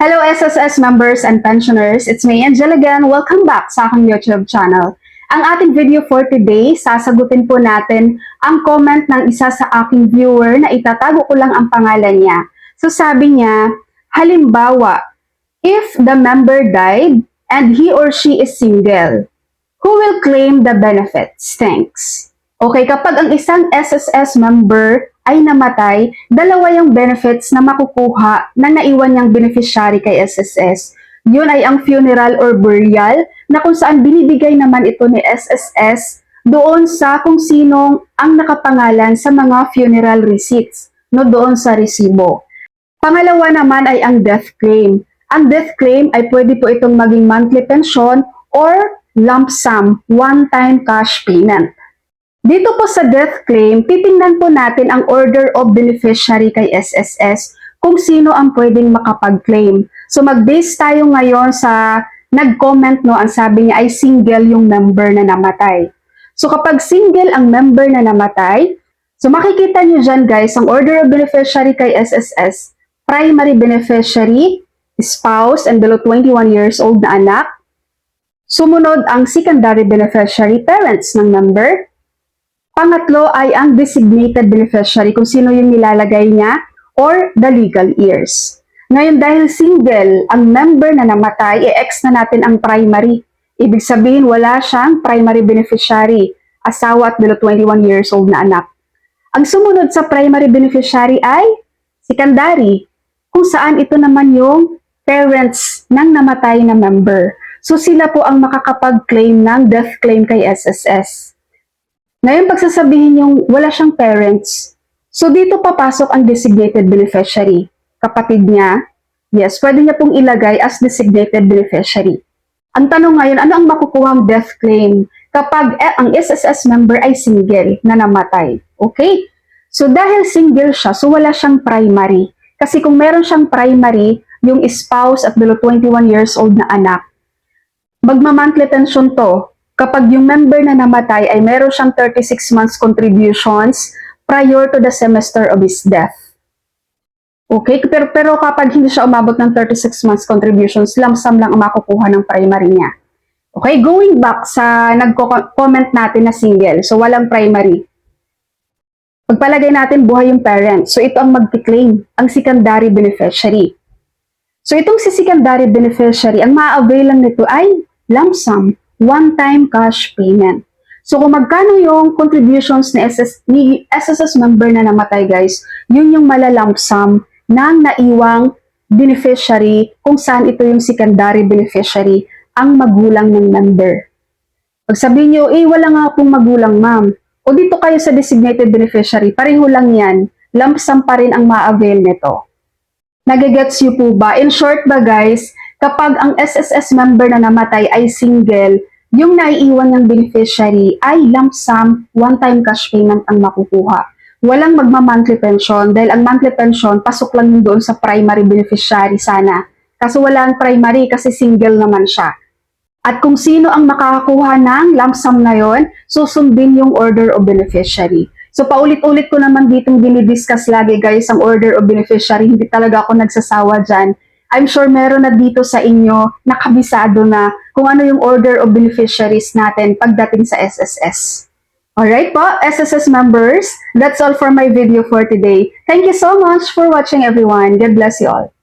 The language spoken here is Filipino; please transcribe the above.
Hello SSS members and pensioners, it's me Angel again. Welcome back sa aking YouTube channel. Ang ating video for today, sasagutin po natin ang comment ng isa sa aking viewer na itatago ko lang ang pangalan niya. So sabi niya, halimbawa, if the member died and he or she is single, who will claim the benefits? Thanks. Okay, kapag ang isang SSS member ay namatay, dalawa yung benefits na makukuha na naiwan niyang beneficiary kay SSS. Yun ay ang funeral or burial na kung saan binibigay naman ito ni SSS doon sa kung sinong ang nakapangalan sa mga funeral receipts, no doon sa resibo. Pangalawa naman ay ang death claim. Ang death claim ay pwede po itong maging monthly pension or lump sum, one-time cash payment. Dito po sa death claim, titingnan po natin ang order of beneficiary kay SSS kung sino ang pwedeng makapag-claim. So mag-base tayo ngayon sa nag-comment no, ang sabi niya ay single yung member na namatay. So kapag single ang member na namatay, so makikita niyo dyan guys, ang order of beneficiary kay SSS, primary beneficiary, spouse, and below 21 years old na anak. Sumunod ang secondary beneficiary, parents ng member. Pangatlo ay ang designated beneficiary kung sino yung nilalagay niya or the legal heirs. Ngayon dahil single, ang member na namatay, i-ex na natin ang primary. Ibig sabihin wala siyang primary beneficiary, asawa at below 21 years old na anak. Ang sumunod sa primary beneficiary ay secondary, kung saan ito naman yung parents ng namatay na member. So sila po ang makakapag-claim ng death claim kay SSS. Ngayon, pagsasabihin yung wala siyang parents, so dito papasok ang designated beneficiary. Kapatid niya, yes, pwede niya pong ilagay as designated beneficiary. Ang tanong ngayon, ano ang makukuhang death claim kapag eh, ang SSS member ay single na namatay? Okay? So dahil single siya, so wala siyang primary. Kasi kung meron siyang primary, yung spouse at below 21 years old na anak, magma-monthly pension to kapag yung member na namatay ay meron siyang 36 months contributions prior to the semester of his death. Okay, pero, pero kapag hindi siya umabot ng 36 months contributions, lump sum lang ang makukuha ng primary niya. Okay, going back sa nagko-comment natin na single, so walang primary. Pagpalagay natin buhay yung parent, so ito ang magki-claim, ang secondary beneficiary. So itong si secondary beneficiary, ang ma-avail lang nito ay lump sum, one-time cash payment. So kung magkano yung contributions ni, SS, ni SSS member na namatay guys, yun yung malalamp sum ng naiwang beneficiary kung saan ito yung secondary beneficiary, ang magulang ng member. Pag sabihin nyo, eh wala nga pong magulang ma'am, o dito kayo sa designated beneficiary, pareho lang yan, lump sum pa rin ang ma-avail nito. Nagigets nyo po ba? In short ba guys, kapag ang SSS member na namatay ay single, yung naiiwan ng beneficiary ay lump sum, one-time cash payment ang makukuha. Walang magma-monthly pension dahil ang monthly pension, pasok lang doon sa primary beneficiary sana. Kaso wala ang primary kasi single naman siya. At kung sino ang makakakuha ng lump sum na yon, susundin yung order of beneficiary. So paulit-ulit ko naman ditong dinidiscuss lagi guys ang order of beneficiary. Hindi talaga ako nagsasawa dyan. I'm sure meron na dito sa inyo nakabisado na kung ano yung order of beneficiaries natin pagdating sa SSS. Alright po, SSS members, that's all for my video for today. Thank you so much for watching everyone. God bless you all.